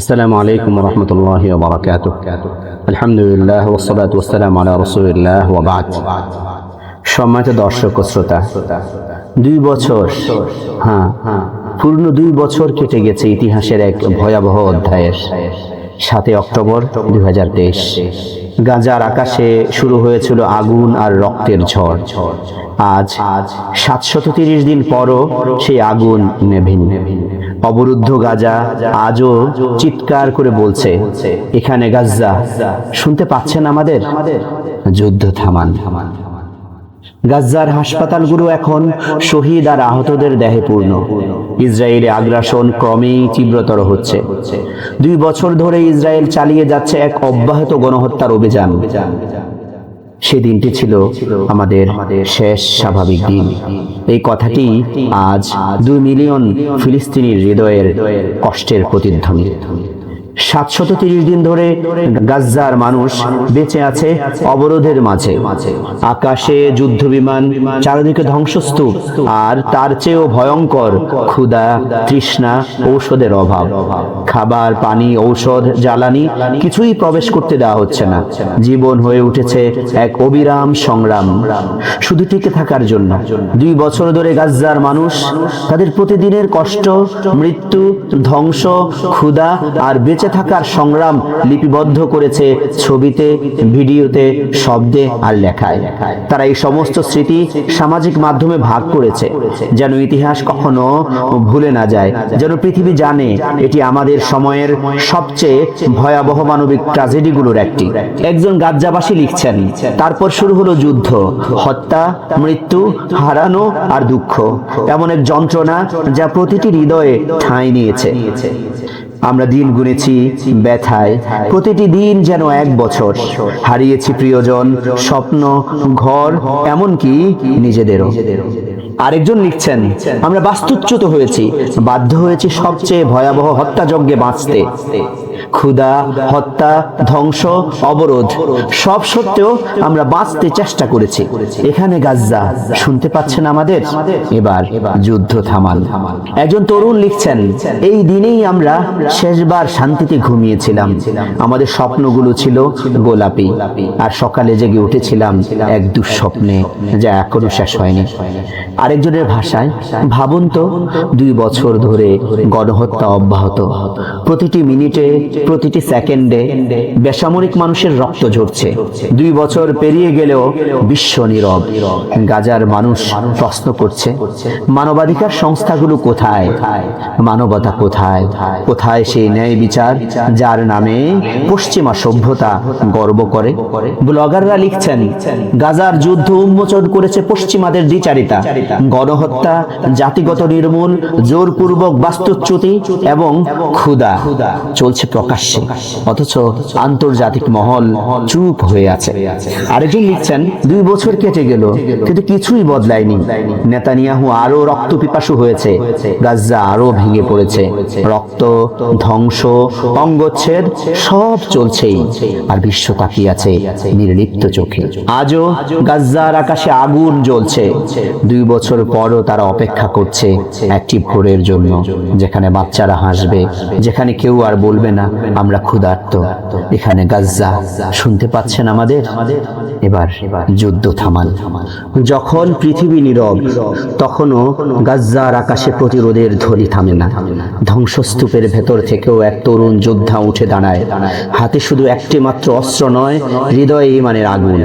السلام عليكم ورحمة الله وبركاته الحمد لله والصلاة والسلام على رسول الله وبعد সম্মানিত দর্শক ও শ্রোতা দুই বছর হ্যাঁ পূর্ণ দুই বছর কেটে গেছে ইতিহাসের এক ভয়াবহ অধ্যায়ের সাতই অক্টোবর দুই হাজার তেইশ গাজার আকাশে শুরু হয়েছিল আগুন আর রক্তের ঝড় আজ সাতশত তিরিশ দিন পরও সেই আগুন নেভিন অবরুদ্ধ গাজা আজও চিৎকার করে বলছে, এখানে গাজ্জা শুনতে পাচ্ছেন আমাদের? যুদ্ধ থামান। গাজ্জার হাসপাতালগুলো এখন শহীদ আর আহতদের দেহে পূর্ণ। ইসরায়েলে আগ্রাসন ক্রমেই তীব্রতর হচ্ছে। দুই বছর ধরে ইসরায়েল চালিয়ে যাচ্ছে এক অব্যাহত গণহত্যার অভিযান। সে দিনটি ছিল আমাদের শেষ স্বাভাবিক দিন। এই কথাটি আজ দুই মিলিয়ন ফিলিস্তিনির হৃদয়ের কষ্টের প্রতিধ্বনি। সাতশত তিরিশ দিন ধরে গাজ্জার মানুষ বেঁচে আছে অবরোধের মাঝে। আকাশে যুদ্ধ বিমান চারিদিকে ধ্বংসস্তূপ, আর তার চেয়েও ভয়ঙ্কর ক্ষুধা, তৃষ্ণা, ঔষধের অভাব। খাবার, পানি, ঔষধ, জ্বালানি কিছুই প্রবেশ করতে দেওয়া হচ্ছে না। জীবন হয়ে উঠেছে এক অবিরাম সংগ্রাম। শুধু টিকে থাকার জন্য। দুই বছর ধরে গাজ্জার মানুষ তাদের প্রতিদিনের কষ্ট, মৃত্যু, ধ্বংস, ক্ষুধা আর বেঁচে থাকার সংগ্রাম লিপিবদ্ধ করেছে ছবিতে, ভিডিওতে, শব্দে আর লেখায়। তারা এই সমস্ত স্মৃতি সামাজিক মাধ্যমে ভাগ করেছে, যেন ইতিহাস কখনো ভুলে না যায়, যেন পৃথিবী জানে এটি আমাদের সময়ের সবচেয়ে ভয়াবহ মানবিক ট্রাজেডিগুলোর একটি। একজন গাজ্জাবাসী লিখছেন, তারপর শুরু হলো যুদ্ধ, হত্যা, মৃত্যু, হারানো আর দুঃখ। এমন এক যন্ত্রণা যা প্রতিটি হৃদয়ে ঠাঁই নিয়েছে। আমরা দিন গুনেছি ব্যথায়। প্রতিটি দিন যেন এক বছর। হারিয়েছি প্রিয়জন, স্বপ্ন, ঘর, এমনকি নিজেদেরও। আরেকজন লিখছেন, আমরা বাস্তুচ্যুত হয়েছি, বাধ্য হয়েছি সবচেয়ে ভয়াবহ হত্যাযজ্ঞে বাঁচতে। ক্ষুধা, হত্যা, ধ্বংস, অবরোধ, সব সত্ত্বেও আমরা বাঁচতে চেষ্টা করেছি। এখানে গাজ্জা, শুনতে পাচ্ছেন আমাদের? এবার যুদ্ধ থামান একজন তরুণ লিখছেন, এই দিনেই আমরা শেষবার শান্তিতে ঘুমিয়েছিলাম। আমাদের স্বপ্নগুলো ছিল গোলাপি, আর সকালে জেগে উঠেছিলাম এক দুঃস্বপ্নে যা এখনও শেষ হয়নি। আরেকজনের ভাষায়, ভাবুন তো, দুই বছর ধরে গণহত্যা অব্যাহত। প্রতিটি মিনিটে, প্রতিটি সেকেন্ডে বেসামরিক মানুষের রক্ত ঝরছে। দুই বছর পেরিয়ে গেলেও বিশ্ব নীরব। গাজার মানুষ প্রশ্ন করছে, মানবাধিকার সংস্থাগুলো কোথায়? মানবতা কোথায়? কোথায় সেই ন্যায় বিচার যার নামে পশ্চিমা সভ্যতা গর্ব করে? ব্লগাররা লিখছেন, গাজার যুদ্ধ উন্মোচন করেছে পশ্চিমাদের দ্বিচারিতা। গণহত্যা, জাতিগত নির্মূল, জোরপূর্বক বাস্তুচ্যুতি এবং ক্ষুধা। চলছে প্রকাশ্যে, অথচ আন্তর্জাতিক মহল চুপ হয়ে আছে। আরেকজন লিখছেন, দুই বছর কেটে গেল, কিন্তু কিছুই বদলায়নি। নেতানিয়াহু আরও রক্ত পিপাসু হয়েছে, গাজ্জা আরও ভেঙে পড়েছে। রক্ত, ধ্বংস, অঙ্গচ্ছেদ, সব চলছেই, আর বিশ্ব তাকিয়ে আছে নির্লিপ্ত চোখে। আজও গাজ্জার আকাশে আগুন জ্বলছে। দুই বছর পরও তারা অপেক্ষা করছে একটি ভোরের জন্য, যেখানে বাচ্চারা হাসবে, যেখানে কেউ আর বলবে না, আমরা ক্ষুধার্ত। এখানে গাজ্জা শুনতে পাচ্ছেন আমাদের? এবার যুদ্ধ থামান যখন পৃথিবী নীরব, তখনও গাজ্জার আকাশে প্রতিরোধের ধ্বনি থামে না। ধ্বংসস্তূপের ভেতর থেকেও এক তরুণ যোদ্ধা উঠে দাঁড়ায়। হাতে শুধু একটি মাত্র অস্ত্র নয়, হৃদয়ে ইমানের আগুন।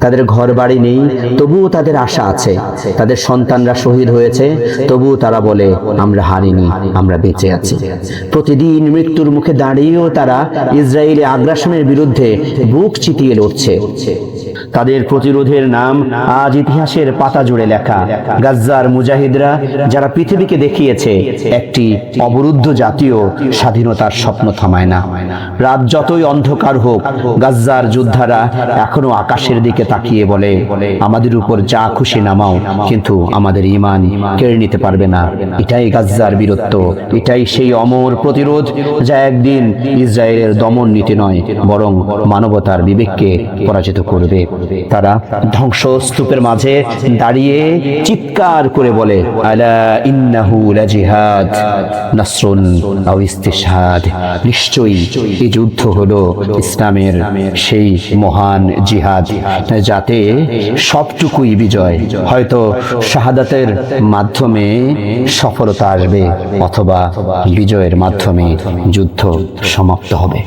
তাদের ঘর বাড়ি নেই, তবুও তাদের আশা আছে। তাদের সন্তানরা শহীদ হয়েছে, তবুও তারা বলে, আমরা হারিনি, আমরা বেঁচে আছি। প্রতিদিন মৃত্যুর মুখে দাঁড়িয়েও তারা ইসরায়েলি আগ্রাসনের বিরুদ্ধে বুক চিতিয়ে লড়ছে। তাদের প্রতিরোধের নাম আজ ইতিহাসের পাতা জুড়ে লেখা। গাজ্জার মুজাহিদরা যারা পৃথিবীকে দেখিয়েছে, একটি অবরুদ্ধ জাতীয় স্বাধীনতার স্বপ্ন থামায় না। রাত যতই অন্ধকার হোক, গাজ্জার যোদ্ধারা এখনও আকাশের দিকে তাকিয়ে বলে, আমাদের উপর যা খুশি নামাও, কিন্তু আমাদের ইমান কেড়ে নিতে পারবে না। এটাই গাজ্জার বীরত্ব, এটাই সেই অমর প্রতিরোধ যা একদিন ইসরায়েলের দমন নীতি নয়, বরং মানবতার বিবেককে পরাজিত করবে। তারা ধ্বংসস্তূপের মাঝে দাঁড়িয়ে চিৎকার করে বলে নিশ্চয়ই এই যুদ্ধ হলো ইসলামের সেই মহান জিহাদ, যাতে সবটুকুই বিজয়। হয়তো শাহাদাতের মাধ্যমে সফলতা আসবে, অথবা বিজয়ের মাধ্যমে যুদ্ধ সমাপ্ত হবে।